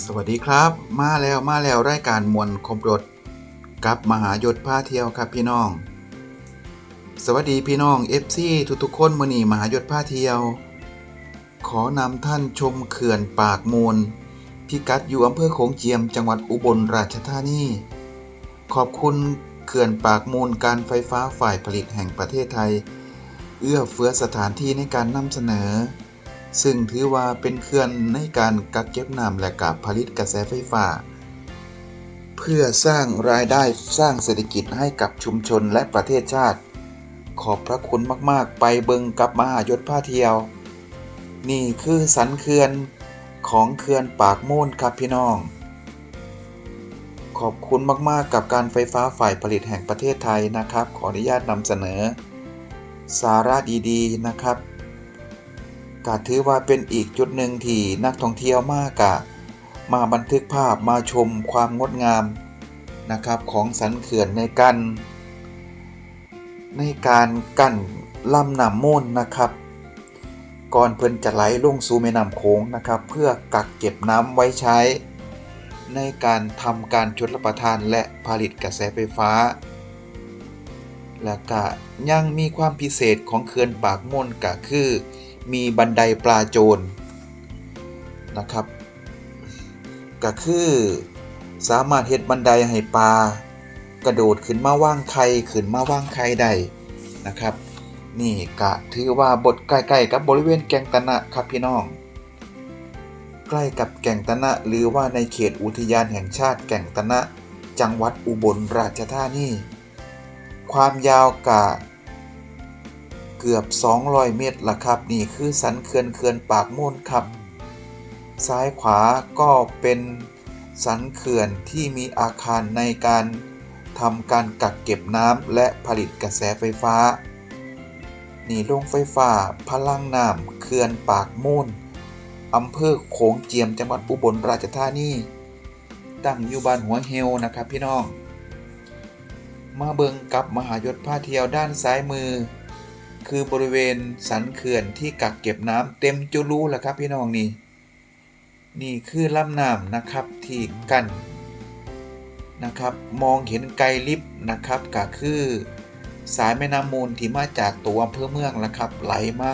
สวัสดีครับ มาแล้วมาแล้วรายการมวลคมรถกับมหายศพาเที่ยวครับพี่น้อง สวัสดีพี่น้อง FC ทุกๆคนมือนีมหายศพาเที่ยว ขอนำท่านชมเขื่อนปากมูล พิกัดอยู่อำเภอโขงเจียม จังหวัดอุบลราชธานี ขอบคุณเขื่อนปากมูลการไฟฟ้าฝ่ายผลิตแห่งประเทศไทย เอื้อเฟื้อสถานที่ในการนำเสนอ ซึ่งถือว่าเป็นเขื่อนในการกักเก็บน้ำและกับผลิตกระแสไฟฟ้า เพื่อสร้างรายได้สร้างเศรษฐกิจให้กับชุมชนและประเทศชาติ ขอบพระคุณมากๆ ไปเบิงกับมหายศผ้าเที่ยว นี่คือสันเขื่อนของเขื่อนปากมูลครับพี่น้อง ขอบคุณมากๆ กับการไฟฟ้าฝ่ายผลิตแห่งประเทศไทยนะครับ ขออนุญาตนำเสนอ สาระดีๆนะครับ ก็ถือว่าเป็นอีกจุดหนึ่งที่นักท่องเที่ยวมากกะ มาบันทึกภาพมาชมความงดงามนะครับของสันเขื่อนในการในการกั้นลำน้ำมูลนะครับ ก่อนเพิ่นจะไหลลงสู่แม่น้ำโขงนะครับ เพื่อกักเก็บน้ำไว้ใช้ ในการทำการชลประทานและผลิตกระแสไฟฟ้า และก็ยังมีความพิเศษของเขื่อนปากม่นก็คือ มีบันไดปลาโจรนะครับ ก็คือสามารถเฮ็ดบันไดให้ปลากระโดดขึ้นมาว่างไข่ขึ้นมาว่างไข่ได้นะครับ นี่ก็ถือว่าบทใกล้ๆกับบริเวณแก่งตะนะครับพี่น้อง ใกล้กับแก่งตะนะหรือว่าในเขตอุทยานแห่งชาติแก่งตะนะ จังหวัดอุบลราชธานีความยาวกะ เกือบ 200 เมตรละครับ นี่คือสันเขื่อนเขื่อนปากมูลครับ ซ้ายขวาก็เป็นสันเขื่อนที่มีอาคารในการทำการกักเก็บน้ำและผลิตกระแสไฟฟ้า นี่โรงไฟฟ้า พลังน้ำเขื่อนปากมูลอำเภอโขงเจียมจังหวัดอุบลราชธานีตั้งอยู่บ้านหัวเฮลนะครับพี่น้อง มาเบิงกับมหายศผ้าเที่ยวด้านซ้ายมือ คือบริเวณสันเขื่อนที่กักเก็บน้ำเต็มจุลูแหละครับพี่น้องนี่นี่คือลำน้ำนะครับที่กั้นนะครับมองเห็นไกลลิบนะครับก็คือสายแม่น้ำมูลที่มาจากตัวอำเภอเมืองละครับไหลมา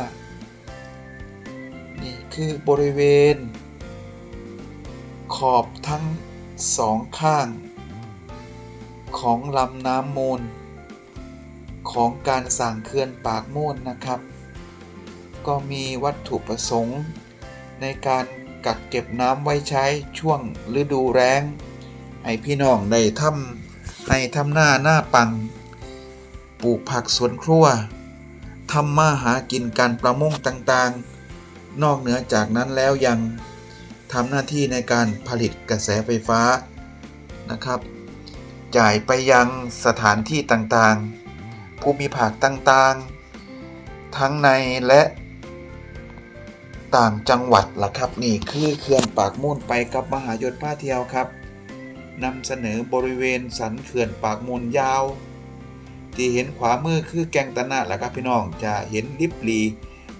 นี่คือบริเวณ ขอบทั้งสองข้าง ของลำน้ำมูล ของการสั่งเขื่อนปากมูลนะครับ ก็มีวัตถุประสงค์ ในการกักเก็บน้ำไว้ใช้ช่วงฤดูแล้งให้พี่น้องได้ทำให้ทำหน้าหน้าปัง ปลูกผักสวนครัวทำมาหากินการประมงต่างๆ นอกเหนือจากนั้นแล้วยังทำหน้าที่ในการผลิตกระแสไฟฟ้านะครับ จ่ายไปยังสถานที่ต่างๆ ภูมิภาคต่างๆ ทั้งในและต่างจังหวัดล่ะครับนี่คือเขื่อนปากมูลไปกับมหายศผ้าเที่ยวครับนำเสนอบริเวณสันเขื่อนปากมูลยาว ที่เห็นขวามือคือแกงตะนะแหละครับพี่น้องจะเห็นลิบลี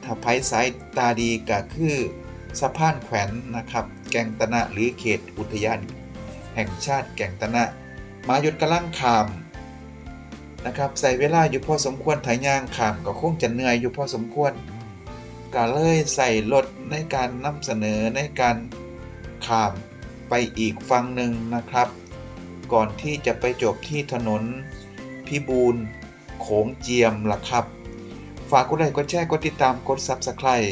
ถ้าไพสายตาดีก็คือสะพานแขวนนะครับ แกงตะนะหรือเขตอุทยาน แห่งชาติแก่งตะนะมายุดกระลังขาม นะครับใส่เวลาอยู่พอสมควรถ่ายย่างขามก็คงจะเหนื่อยอยู่พอสมควรก็เลยใส่รถในการนำเสนอในการขามไปอีกฝั่งหนึ่งนะครับ ก่อนที่จะไปจบที่ถนนพิบูลโขงเจียมล่ะครับ ฝากกดไลค์กดแชร์กดติดตามกด Subscribe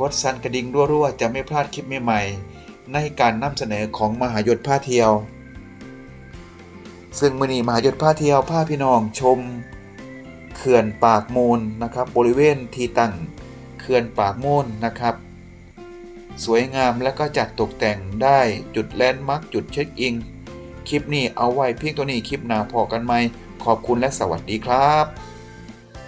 กดสั่นกระดิ่งรัวๆ จะไม่พลาดคลิปใหม่ๆในการนำเสนอของมหายศผ้าเที่ยว ซึ่งมือนีมหายศผ้าเที่ยวผ้าพี่น้องชม เขื่อนปากมูลนะครับ บริเวณที่ตั้งเขื่อนปากมูลนะครับ สวยงามและก็จัดตกแต่งได้จุดแลนด์มาร์กจุดเช็คอินคลิปนี้เอาไว้เพียงตัวนี้คลิปหน้าพอกันไหมขอบคุณและสวัสดีครับ